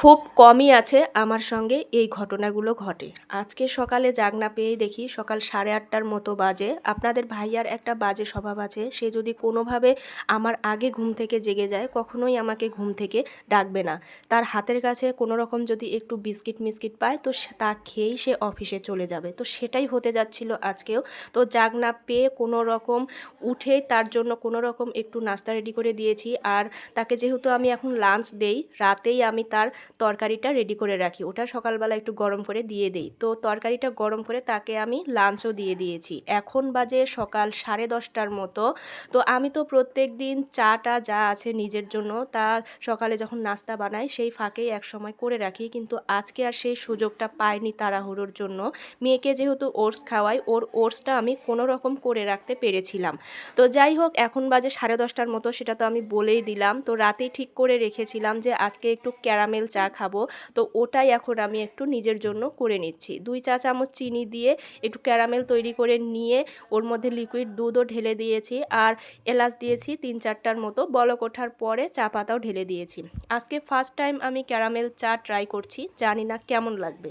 খুব কমই আছে আমার সঙ্গে এই ঘটনাগুলো ঘটে। আজকে সকালে জাগনা পেয়েই দেখি সকাল সাড়ে আটটার মতো বাজে। আপনাদের ভাইয়ার একটা বাজে স্বভাব আছে। সে যদি কোনোভাবে আমার আগে ঘুম থেকে জেগে যায়, কখনোই আমাকে ঘুম থেকে ডাকবে না। তার হাতের কাছে কোনো রকম যদি একটু বিস্কিট মিস্কিট পায়, তো তা খেয়েই সে অফিসে চলে যাবে। তো সেটাই হতে যাচ্ছিল আজকেও। তো জাগনা পেয়ে কোনো রকম উঠেই তার জন্য কোনো রকম একটু নাস্তা রেডি করে দিয়েছি। আর তাকে যেহেতু আমি এখন লাঞ্চ দেই, রাতেই আমি তার তরকারিটা রেডি করে রাখি। ওটা সকালবেলা একটু গরম করে দিয়ে দেই। তো তরকারিটা গরম করে তাকে আমি লাঞ্চও দিয়ে দিয়েছি। এখন বাজে সকাল সাড়ে দশটার মতো। তো আমি তো প্রত্যেক দিন চাটা যা আছে নিজের জন্য তা সকালে যখন নাস্তা বানাই সেই ফাঁকেই এক সময় করে রাখি। কিন্তু আজকে আর সেই সুযোগটা পাইনি তাড়াহুড়োর জন্য। মেয়েকে যেহেতু ওটস খাওয়াই, ওর ওটসটা আমি কোনো রকম করে রাখতে পেরেছিলাম। তো যাই হোক, এখন বাজে সাড়ে দশটার মতো, সেটা তো আমি বলেই দিলাম। তো রাতেই ঠিক করে রেখেছিলাম যে আজকে একটু ক্যারামেল চা খাব। তো ওটাই এখন আমি একটু নিজের জন্য করে নিচ্ছি। দুই চা চামচ চিনি দিয়ে একটু ক্যারামেল তৈরি করে নিয়ে ওর মধ্যে লিকুইড দুধও ঢেলে দিয়েছি আর এলাচ দিয়েছি তিন চারটার মতো। বলক ওঠার পরে চা পাতাও ঢেলে দিয়েছি। আজকে ফার্স্ট টাইম আমি ক্যারামেল চা ট্রাই করছি, জানি না কেমন লাগবে।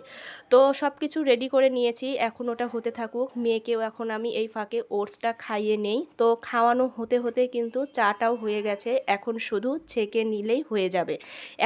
তো সব কিছু রেডি করে নিয়েছি, এখন ওটা হতে থাকুক। মেয়েকেও এখন আমি এই ফাঁকে ওটসটা খাইয়ে নেই। তো খাওয়ানো হতে হতে কিন্তু চাটাও হয়ে গেছে, এখন শুধু ছেঁকে নিলেই হয়ে যাবে।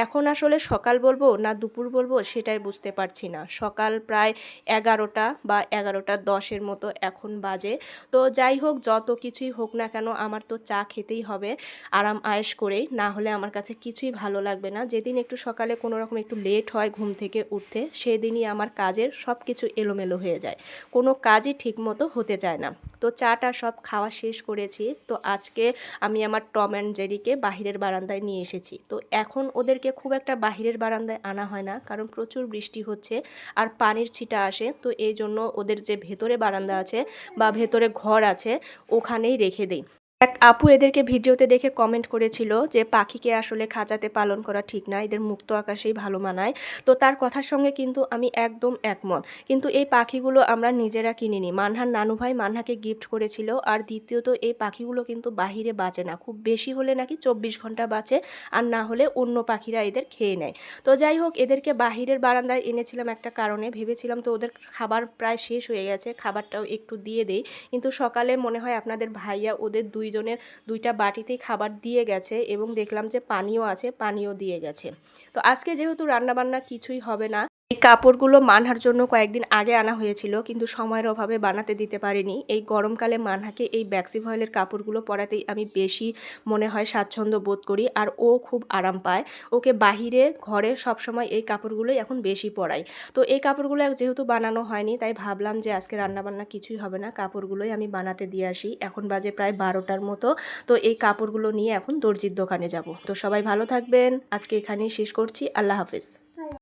এখন আসলে সকাল বলব না দুপুর বলব সেটাই বুঝতে পারছি না। সকাল প্রায় এগারোটা বা এগারোটা দশের মতো এখন বাজে। তো যাই হোক, যত কিছুই হোক না কেন আমার তো চা খেতেই হবে, আরাম আয়েস করেই। না হলে আমার কাছে কিছুই ভালো লাগবে না। যেদিন একটু সকালে কোনো রকম একটু লেট হয় ঘুম থেকে উঠতে, সেদিনই আমার কাজের সব কিছু এলোমেলো হয়ে যায়। কোনো কাজই ঠিকমতো হতে চায় না। তো চাটা সব খাওয়া শেষ করেছি। তো আজকে আমি আমার টম অ্যান্ড জেরিকে বাহিরের বারান্দায় নিয়ে এসেছি। তো এখন ওদেরকে খুব একটা বাহিরের বারান্দায় আনা হয় না, কারণ প্রচুর বৃষ্টি হচ্ছে আর পানির ছিটা আসে। তো এই জন্য ওদের যে ভেতরে বারান্দা আছে বা ভেতরে ঘর আছে, ওখানেই রেখে দিই। এক আপু এদেরকে ভিডিওতে দেখে কমেন্ট করেছিল যে, পাখিকে আসলে খাঁচাতে পালন করা ঠিক না, এদের মুক্ত আকাশেই ভালো মানায়। তো তার কথার সঙ্গে কিন্তু আমি একদম একমত। কিন্তু এই পাখিগুলো আমরা নিজেরা কিনিনি। মানহার নানু ভাই মানহাকে গিফট করেছিল আর দ্বিতীয়ত এই পাখিগুলো কিন্তু বাহিরে বাঁচে না। খুব বেশি হলে নাকি চব্বিশ ঘণ্টা বাঁচে আর না হলে অন্য পাখিরা এদের খেয়ে নেয়। তো যাই হোক, এদেরকে বাহিরের বারান্দায় এনেছিলাম একটা কারণে। ভেবেছিলাম তো ওদের খাবার প্রায় শেষ হয়ে গেছে, খাবারটাও একটু দিয়ে দেই। কিন্তু সকালে মনে হয় আপনাদের ভাইয়া ওদের দুইজনের দুইটা বাটিতেই খাবার দিয়ে গেছে এবং দেখলাম যে পানিও আছে, পানিও দিয়ে গেছে। তো আজকে যেহেতু রান্নাবান্না কিছুই হবে না এই কাপড়গুলো মানহার জন্য কয়েকদিন আগে আনা হয়েছিল, কিন্তু সময়ের অভাবে বানাতে দিতে পারিনি। এই গরমকালে মানহাকে এই ব্যাক্সি ভয়েলের কাপড়গুলো পরাতেই আমি বেশি মনে হয় স্বাচ্ছন্দ্য বোধ করি, আর ও খুব আরাম পায়। ওকে বাহিরে, ঘরে সবসময় এই কাপড়গুলোই এখন বেশি পরাই। তো এই কাপড়গুলো যেহেতু বানানো হয়নি, তাই ভাবলাম যে আজকে রান্নাবান্না কিছুই হবে না, কাপড়গুলোই আমি বানাতে দিয়ে আসি। এখন বাজে প্রায় বারোটার মতো, তো এই কাপড়গুলো নিয়ে এখন দর্জির দোকানে যাব। তো সবাই ভালো থাকবেন, আজকে এখানেই শেষ করছি, আল্লাহ হাফেজ।